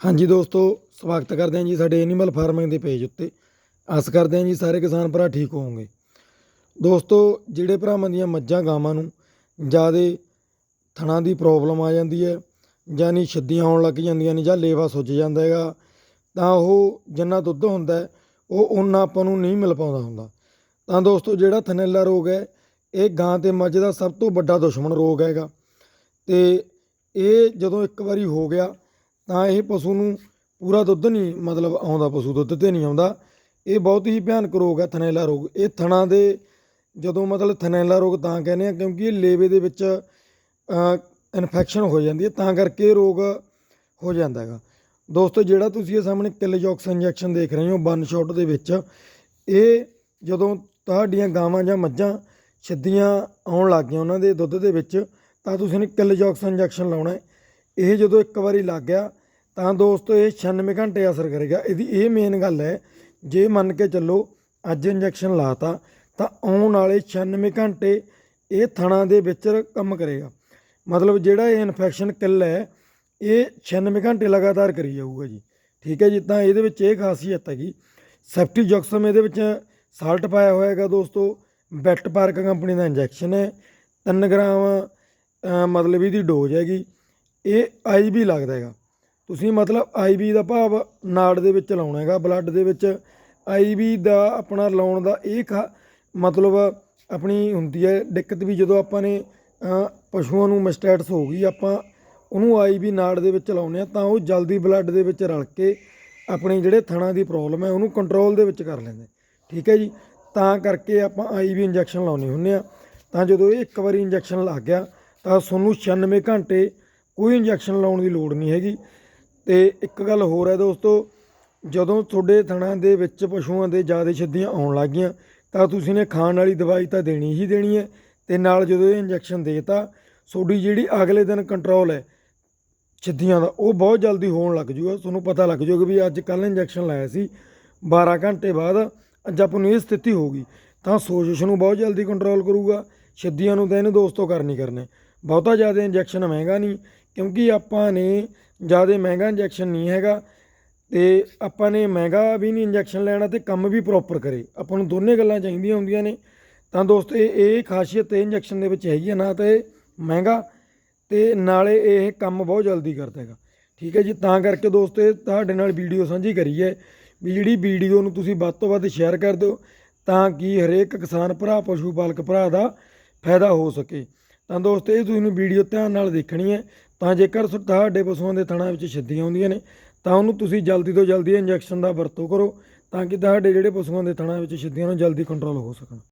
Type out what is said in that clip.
ਹਾਂਜੀ ਦੋਸਤੋ, ਸਵਾਗਤ ਕਰਦੇ ਹਾਂ ਜੀ ਸਾਡੇ ਐਨੀਮਲ ਫਾਰਮਿੰਗ ਦੇ ਪੇਜ ਉੱਤੇ। ਆਸ ਕਰਦੇ ਹਾਂ ਜੀ ਸਾਰੇ ਕਿਸਾਨ ਭਰਾ ਠੀਕ ਹੋਵੋਗੇ। ਦੋਸਤੋ, ਜਿਹੜੇ ਭਰਾਵਾਂ ਦੀਆਂ ਮੱਝਾਂ ਗਾਵਾਂ ਨੂੰ ਜ਼ਿਆਦਾ ਥਣਾ ਦੀ ਪ੍ਰੋਬਲਮ ਆ ਜਾਂਦੀ ਹੈ, ਯਾਨੀ ਛੱਦੀਆਂ ਆਉਣ ਲੱਗ ਜਾਂਦੀਆਂ ਨੇ ਜਾਂ ਲੇਵਾ ਸੁੱਜ ਜਾਂਦਾ ਹੈਗਾ, ਤਾਂ ਉਹ ਜਿੰਨਾ ਦੁੱਧ ਹੁੰਦਾ ਉਹ ਉਹਨਾਂ ਆਪਾਂ ਨੂੰ ਨਹੀਂ ਮਿਲ ਪਾਉਂਦਾ ਹੁੰਦਾ। ਤਾਂ ਦੋਸਤੋ, ਜਿਹੜਾ ਥਨੈਲਾ ਰੋਗ ਹੈ, ਇਹ ਗਾਂ ਤੇ ਮੱਝ ਦਾ ਸਭ ਤੋਂ ਵੱਡਾ ਦੁਸ਼ਮਣ ਰੋਗ ਹੈਗਾ। ਤੇ ਇਹ ਜਦੋਂ ਇੱਕ ਵਾਰੀ ਹੋ ਗਿਆ ਤਾਂ ਇਹ ਪਸ਼ੂ ਨੂੰ ਪੂਰਾ ਦੁੱਧ ਨਹੀਂ, ਮਤਲਬ ਆਉਂਦਾ, ਪਸ਼ੂ ਦੁੱਧ ਤੇ ਨਹੀਂ ਆਉਂਦਾ। ਇਹ ਬਹੁਤ ਹੀ ਭਿਆਨਕ ਰੋਗ ਹੈ, ਥਨੈਲਾ ਰੋਗ। ਇਹ ਥਣਾ ਦੇ ਜਦੋਂ ਮਤਲਬ ਥਨੈਲਾ ਰੋਗ ਤਾਂ ਕਹਿੰਦੇ ਆ, ਕਿਉਂਕਿ ਇਹ ਲੇਵੇ ਦੇ ਵਿੱਚ ਇਨਫੈਕਸ਼ਨ ਹੋ ਜਾਂਦੀ ਹੈ, ਤਾਂ ਕਰਕੇ ਇਹ ਰੋਗ ਹੋ ਜਾਂਦਾ ਹੈਗਾ। ਦੋਸਤੋ, ਜਿਹੜਾ ਤੁਸੀਂ ਇਹ ਸਾਹਮਣੇ ਕਿਲਜੌਕਸ ਇੰਜੈਕਸ਼ਨ ਦੇਖ ਰਹੇ ਹੋ ਵਨ ਸ਼ਾਟ ਦੇ ਵਿੱਚ, ਇਹ ਜਦੋਂ ਤੁਹਾਡੀਆਂ ਗਾਵਾਂ ਜਾਂ ਮੱਝਾਂ ਛਿੱਦੀਆਂ ਆਉਣ ਲੱਗ ਗਈਆਂ ਉਹਨਾਂ ਦੇ ਦੁੱਧ ਦੇ ਵਿੱਚ, ਤਾਂ ਤੁਸੀਂ ਨੇ ਕਿਲਜੌਕਸ ਇੰਜੈਕਸ਼ਨ ਲਾਉਣਾ ਹੈ। ਇਹ ਜਦੋਂ ਇੱਕ ਵਾਰੀ ਲੱਗ ਗਿਆ ਤਾਂ ਦੋਸਤੋ, ਇਹ 96 ਘੰਟੇ ਅਸਰ ਕਰੇਗਾ। ਇਹਦੀ ਇਹ ਮੇਨ ਗੱਲ ਹੈ, ਜੇ ਮੰਨ ਕੇ ਚੱਲੋ ਅੱਜ ਇੰਜੈਕਸ਼ਨ ਲਾਤਾ, ਤਾਂ ਆਉਣ ਵਾਲੇ 96 ਘੰਟੇ ਇਹ ਥਣਾ ਦੇ ਵਿੱਚ ਕੰਮ ਕਰੇਗਾ। ਮਤਲਬ ਜਿਹੜਾ ਇਹ ਇਨਫੈਕਸ਼ਨ ਕਿਲ ਹੈ, ਇਹ 96 ਘੰਟੇ ਲਗਾਤਾਰ ਕਰੀ ਜਾਊਗਾ ਜੀ। ਠੀਕ ਹੈ ਜੀ, ਤਾਂ ਇਹਦੇ ਵਿੱਚ ਇਹ ਖਾਸੀਅਤ ਹੈਗੀ। ਸੈਫਟੀ ਜੋਕਸਮ ਇਹਦੇ ਵਿੱਚ ਸਾਲਟ ਪਾਇਆ ਹੋਇਆ ਹੈਗਾ ਦੋਸਤੋ। ਬੈਟ ਪਾਰਕ ਕੰਪਨੀ ਦਾ ਇੰਜੈਕਸ਼ਨ ਹੈ। 3 ਗ੍ਰਾਮ ਮਤਲਬ ਇਹਦੀ ਡੋਜ਼ ਹੈਗੀ। ਇਹ ਆਈਬੀ ਲੱਗਦਾ ਹੈਗਾ। ਤੁਸੀਂ ਮਤਲਬ ਆਈਬੀ ਦਾ ਭਾਵ ਨਾੜ ਦੇ ਵਿੱਚ ਲਾਉਣਾ ਹੈਗਾ ਬਲੱਡ ਦੇ ਵਿੱਚ। ਆਈਬੀ ਦਾ ਆਪਣਾ ਲਾਉਣ ਦਾ ਇਹ ਖਾ, ਮਤਲਬ ਆਪਣੀ ਹੁੰਦੀ ਹੈ, ਦਿੱਕਤ ਵੀ ਜਦੋਂ ਆਪਾਂ ਨੇ ਪਸ਼ੂਆਂ ਨੂੰ ਮਸਟੈਟਸ ਹੋ ਗਈ, ਆਪਾਂ ਉਹਨੂੰ ਆਈਬੀ ਨਾੜ ਦੇ ਵਿੱਚ ਲਾਉਨੇ ਆ ਤਾਂ ਉਹ ਜਲਦੀ ਬਲੱਡ ਦੇ ਵਿੱਚ ਰਲ ਕੇ ਆਪਣੇ ਜਿਹੜੇ ਥਣਾ ਦੀ ਪ੍ਰੋਬਲਮ ਹੈ, ਉਹਨੂੰ ਕੰਟਰੋਲ ਦੇ ਵਿੱਚ ਕਰ ਲੈਂਦੇ। ਠੀਕ ਹੈ ਜੀ? ਤਾਂ ਕਰਕੇ ਆਪਾਂ ਆਈਵੀ ਇੰਜੈਕਸ਼ਨ ਲਾਉਣੇ ਹੁੰਦੇ ਆ ਤਾਂ ਜਦੋਂ ਇਹ ਇੱਕ ਵਾਰੀ ਇੰਜੈਕਸ਼ਨ ਲੱਗ ਗਿਆ, ਤਾਂ ਤੁਹਾਨੂੰ 96 ਘੰਟੇ ਕੋਈ ਇੰਜੈਕਸ਼ਨ ਲਾਉਣ ਦੀ ਲੋੜ ਨਹੀਂ ਹੈਗੀ। ਤੇ ਇੱਕ ਗੱਲ ਹੋਰ ਹੈ ਦੋਸਤੋ, ਜਦੋਂ ਤੁਹਾਡੇ ਥਣਾ ਦੇ ਵਿੱਚ ਪਸ਼ੂਆਂ ਦੇ ਜ਼ਿਆਦਾ ਛੱਦੀਆਂ ਆਉਣ ਲੱਗ ਗਈਆਂ, ਤਾਂ ਤੁਸੀਂ ਨੇ ਖਾਣ ਵਾਲੀ ਦਵਾਈ ਤਾਂ ਦੇਣੀ ਹੀ ਦੇਣੀ ਹੈ ਤੇ ਨਾਲ ਜਦੋਂ ਇਹ ਇੰਜੈਕਸ਼ਨ ਦੇਤਾ, ਤੁਹਾਡੀ ਜਿਹੜੀ ਅਗਲੇ ਦਿਨ ਕੰਟਰੋਲ ਹੈ ਛਿੱਦੀਆਂ ਦਾ, ਉਹ ਬਹੁਤ ਜਲਦੀ ਹੋਣ ਲੱਗ ਜੂਗਾ। ਤੁਹਾਨੂੰ ਪਤਾ ਲੱਗ ਜਾਊਗਾ ਵੀ ਅੱਜ ਕੱਲ ਇੰਜੈਕਸ਼ਨ ਲਾਇਆ ਸੀ 12 ਘੰਟੇ ਬਾਅਦ ਅੱਜ ਆਪਾਂ ਨੂੰ ਇਹ ਸਥਿਤੀ ਹੋਊਗੀ ਤਾਂ ਸੋਜਸ਼ ਨੂੰ ਬਹੁਤ ਜਲਦੀ ਕੰਟਰੋਲ ਕਰੂਗਾ। ਛਿੱਦੀਆਂ ਨੂੰ ਤਾਂ ਇਹਨੇ ਦੋਸਤੋ ਕਰਨੀ ਕਰਨੇ ਬਹੁਤਾ ਜ਼ਿਆਦਾ ਇੰਜੈਕਸ਼ਨ ਮਹਿੰਗਾ ਨਹੀਂ ਕਿਉਂਕਿ ਆਪਾਂ ਨੇ ਜ਼ਿਆਦਾ ਮਹਿੰਗਾ ਇੰਜੈਕਸ਼ਨ ਨਹੀਂ ਹੈਗਾ ਤੇ ਆਪਾਂ ਨੇ ਮਹਿੰਗਾ ਵੀ ਨਹੀਂ ਇੰਜੈਕਸ਼ਨ ਲੈਣਾ ਤੇ ਕੰਮ ਵੀ ਪ੍ਰੋਪਰ ਕਰੇ। ਆਪਾਂ ਨੂੰ ਦੋਨੇ ਗੱਲਾਂ ਚਾਹੀਦੀਆਂ ਹੁੰਦੀਆਂ ਨੇ। ਤਾਂ ਦੋਸਤੋ, ਇਹ ਖਾਸੀਅਤ ਇਹ ਇੰਜੈਕਸ਼ਨ ਦੇ ਵਿੱਚ ਹੈਗੀ ਆ, ਨਾ ਤਾਂ ਇਹ ਮਹਿੰਗਾ ਤੇ ਨਾਲੇ ਇਹ ਕੰਮ ਬਹੁਤ ਜਲਦੀ ਕਰਦਾ ਹੈਗਾ। ਠੀਕ ਹੈ ਜੀ, ਤਾਂ ਕਰਕੇ ਦੋਸਤੋ, ਇਹ ਤੁਹਾਡੇ ਨਾਲ ਵੀਡੀਓ ਸਾਂਝੀ ਕਰੀ ਹੈ ਵੀ ਜਿਹੜੀ ਵੀਡੀਓ ਨੂੰ ਤੁਸੀਂ ਵੱਧ ਤੋਂ ਵੱਧ ਸ਼ੇਅਰ ਕਰ ਦਿਓ ਤਾਂ ਕਿ ਹਰੇਕ ਕਿਸਾਨ ਭਰਾ, ਪਸ਼ੂ ਪਾਲਕ ਭਰਾ ਦਾ ਫਾਇਦਾ ਹੋ ਸਕੇ। ਤਾਂ ਦੋਸਤੋ, ਇਹ ਤੁਸੀਂ ਨੂੰ ਵੀਡੀਓ ਧਿਆਨ ਨਾਲ ਦੇਖਣੀ ਹੈ ਤਾਂ ਜੇਕਰ ਤੁਹਾਡੇ ਪਸ਼ੂਆਂ ਦੇ ਥਣਾਂ ਵਿੱਚ ਛਿੱਦੀਆਂ ਆਉਂਦੀਆਂ ਨੇ, ਤਾਂ ਉਹਨੂੰ ਤੁਸੀਂ ਜਲਦੀ ਤੋਂ ਜਲਦੀ ਇੰਜੈਕਸ਼ਨ ਦਾ ਵਰਤੋਂ ਕਰੋ ਤਾਂ ਕਿ ਤੁਹਾਡੇ ਜਿਹੜੇ ਪਸ਼ੂਆਂ ਦੇ ਥਣਾਂ ਵਿੱਚ ਛਿੱਦੀਆਂ ਨੂੰ ਜਲਦੀ ਕੰਟਰੋਲ ਹੋ ਸਕਣ।